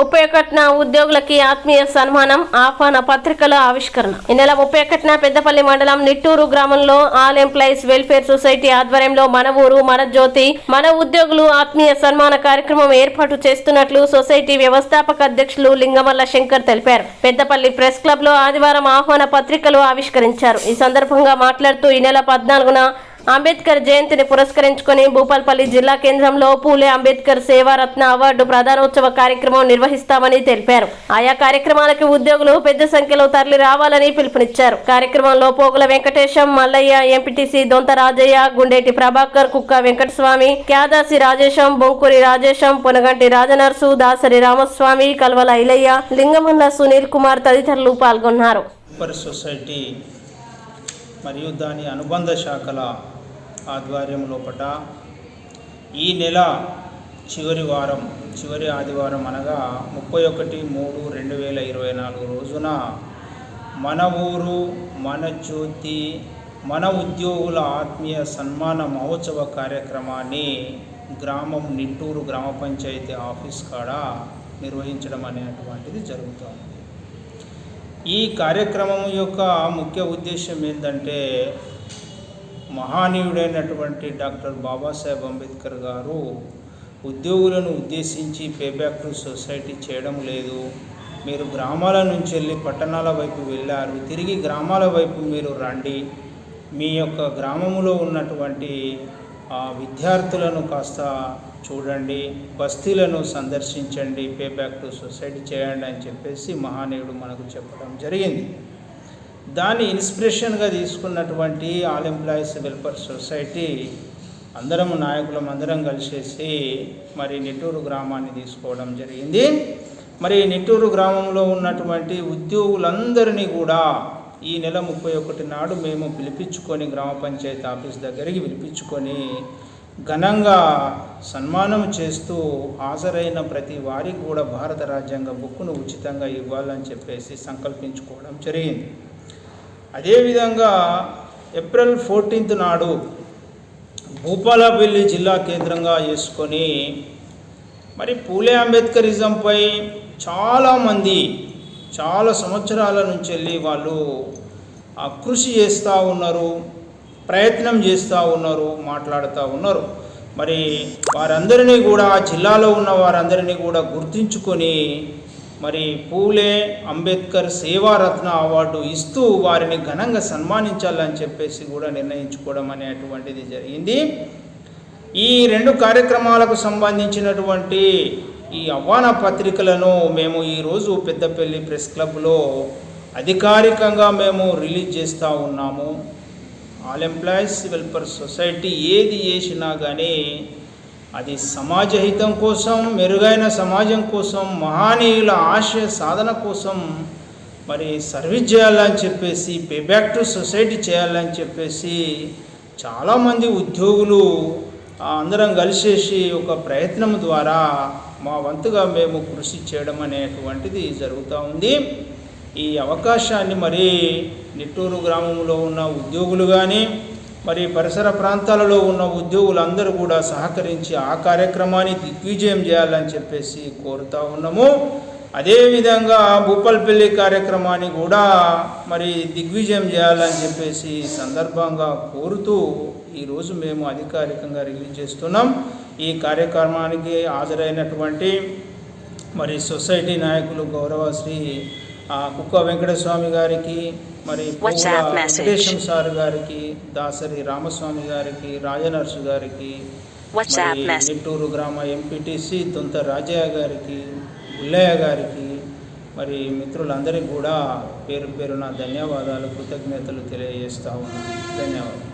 ముప్పై ఒకటిన ఉద్యోగులకి ఆత్మీయ సన్మానం ఆహ్వాన పత్రికల ఆవిష్కరణ. ఈ నెల ముప్పై ఒకటిన పెద్దపల్లి మండలం నిట్టూరు గ్రామంలో ఆల్ ఎంప్లాయీస్ వెల్ఫేర్ సొసైటీ ఆధ్వర్యంలో మన ఊరు మన జ్యోతి మన ఉద్యోగులు ఆత్మీయ సన్మాన కార్యక్రమం ఏర్పాటు చేస్తున్నట్లు సొసైటీ వ్యవస్థాపక అధ్యక్షులు లింగమల్ల శంకర్ తెలిపారు. పెద్దపల్లి ప్రెస్ క్లబ్లో ఆదివారం ఆహ్వాన పత్రికలు ఆవిష్కరించారు. ఈ సందర్భంగా మాట్లాడుతూ ఈ నెల పద్నాలుగున అంబేద్కర్ జయంతిని పురస్కరించుకొని భూపాల్పల్లి జిల్లా కేంద్రంలో పూలే అంబేద్కర్ సేవారత్న అవార్డు ప్రధానోత్సవ కార్యక్రమం నిర్వహిస్తామని తెలిపారు. ఆయా కార్యక్రమాలకు ఉద్యోగులు పెద్ద సంఖ్యలో తరలి రావాలని పిలుపునిచ్చారు. కార్యక్రమంలో పోగుల వెంకటేశం మల్లయ్య ఎంపీటీసీ దొంత రాజయ్య గుండేటి ప్రభాకర్ కుక్క వెంకటస్వామి క్యాదాసి రాజేశం బొంకూరి రాజేశం పునగంటి రాజనర్సు దాసరి రామస్వామి కల్వల ఇలయ్య లింగమల్ల సునీల్ కుమార్ తదితరులు పాల్గొన్నారు. సూపర్ సొసైటీ మరియు దాని అనుబంధ శాఖల ఆధ్వర్యం లోపట ఈ నెల చివరి వారం చివరి ఆదివారం అనగా ముప్పై ఒకటి మూడు రెండు వేల ఇరవై నాలుగు రోజున మన ఊరు మన జ్యోతి మన ఉద్యోగుల ఆత్మీయ సన్మాన మహోత్సవ కార్యక్రమాన్ని గ్రామం నిట్టూరు గ్రామ పంచాయతీ ఆఫీస్ కాడ నిర్వహించడం అనేటువంటిది జరుగుతుంది ఈ కార్యక్రమం యొక్క ముఖ్య ఉద్దేశం ఏంటంటే మహానీయుడైనటువంటి డాక్టర్ బాబాసాహెబ్ అంబేద్కర్ గారు ఉద్యోగులను ఉద్దేశించి పేబ్యాక్ టు సొసైటీ చేయడం లేదు. మీరు గ్రామాల నుంచి వెళ్ళి పట్టణాల వైపు వెళ్ళారు. తిరిగి గ్రామాల వైపు మీరు రండి. మీ యొక్క గ్రామములో ఉన్నటువంటి విద్యార్థులను కాస్త చూడండి. బస్తీలను సందర్శించండి. పేబ్యాక్ టు సొసైటీ చేయండి అని చెప్పేసి మహానీయుడు మనకు చెప్పడం జరిగింది. దాన్ని ఇన్స్పిరేషన్గా తీసుకున్నటువంటి ఆల్ ఎంప్లాయీస్ వెల్ఫేర్ సొసైటీ అందరం నాయకులం అందరం కలిసేసి మరి నెట్టూరు గ్రామాన్ని తీసుకోవడం జరిగింది. మరి నిట్టూరు గ్రామంలో ఉన్నటువంటి ఉద్యోగులందరినీ కూడా ఈ నెల ముప్పై ఒకటి నాడు మేము పిలిపించుకొని గ్రామ పంచాయతీ ఆఫీస్ దగ్గరికి పిలిపించుకొని ఘనంగా సన్మానం చేస్తూ హాజరైన ప్రతి వారికి కూడా భారత రాజ్యాంగ బుక్కును ఉచితంగా ఇవ్వాలని చెప్పేసి సంకల్పించుకోవడం జరిగింది. అదేవిధంగా ఏప్రిల్ ఫోర్టీన్త్ నాడు భూపాలపల్లి జిల్లా కేంద్రంగా చేసుకొని మరి పూలే అంబేద్కరిజంపై చాలామంది చాలా సంవత్సరాల నుంచి వెళ్ళి వాళ్ళు ఆ కృషి చేస్తూ ఉన్నారు ప్రయత్నం చేస్తూ ఉన్నారు మాట్లాడుతూ ఉన్నారు. మరి వారందరినీ కూడా జిల్లాలో ఉన్న వారందరినీ కూడా గుర్తించుకొని మరి పూలే అంబేద్కర్ సేవారత్న అవార్డు ఇస్తూ వారిని ఘనంగా సన్మానించాలని చెప్పేసి కూడా నిర్ణయించుకోవడం అనేటువంటిది జరిగింది. ఈ రెండు కార్యక్రమాలకు సంబంధించినటువంటి ఈ అవ్వాన పత్రికలను మేము ఈరోజు పెద్దపల్లి ప్రెస్ క్లబ్లో అధికారికంగా మేము రిలీజ్ చేస్తూ ఉన్నాము. ఆల్ ఎంప్లాయీస్ వెల్ఫేర్ సొసైటీ ఏది చేసినా కానీ అది సమాజ హితం కోసం మెరుగైన సమాజం కోసం మహానీయుల ఆశయ సాధన కోసం మరి సర్వీస్ చేయాలని చెప్పేసి పే బ్యాక్ టు సొసైటీ చేయాలని చెప్పేసి చాలామంది ఉద్యోగులు అందరం కలిసేసి ఒక ప్రయత్నం ద్వారా మా వంతుగా మేము కృషి చేయడం అనేటువంటిది జరుగుతూ ఉంది. ఈ అవకాశాన్ని మరి నిట్టూరు గ్రామంలో ఉన్న ఉద్యోగులు కానీ మరి పరిసర ప్రాంతాలలో ఉన్న ఉద్యోగులందరూ కూడా సహకరించి ఆ కార్యక్రమాన్ని దిగ్విజయం చేయాలని చెప్పేసి కోరుతా ఉన్నాము. అదేవిధంగా భూపాల్పల్లి కార్యక్రమాన్ని కూడా మరి దిగ్విజయం చేయాలని చెప్పేసి సందర్భంగా కోరుతూ ఈరోజు మేము అధికారికంగా రిలీజ్ చేస్తున్నాం. ఈ కార్యక్రమానికి హాజరైనటువంటి మరి సొసైటీ నాయకులు గౌరవశ్రీ ఆ, కుక్క వెంకటస్వామి గారికి మరి. వెంకటేశం సార్ గారికి దాసరి రామస్వామి గారికి రాజనర్సు గారికి. నిట్టూరు గ్రామ ఎంపీటీసీ దొంత రాజయ్య గారికి ఉల్లయ్య గారికి మరి మిత్రులందరికీ కూడా పేరు పేరున ధన్యవాదాలు కృతజ్ఞతలు తెలియజేస్తా ఉన్నాను ధన్యవాదాలు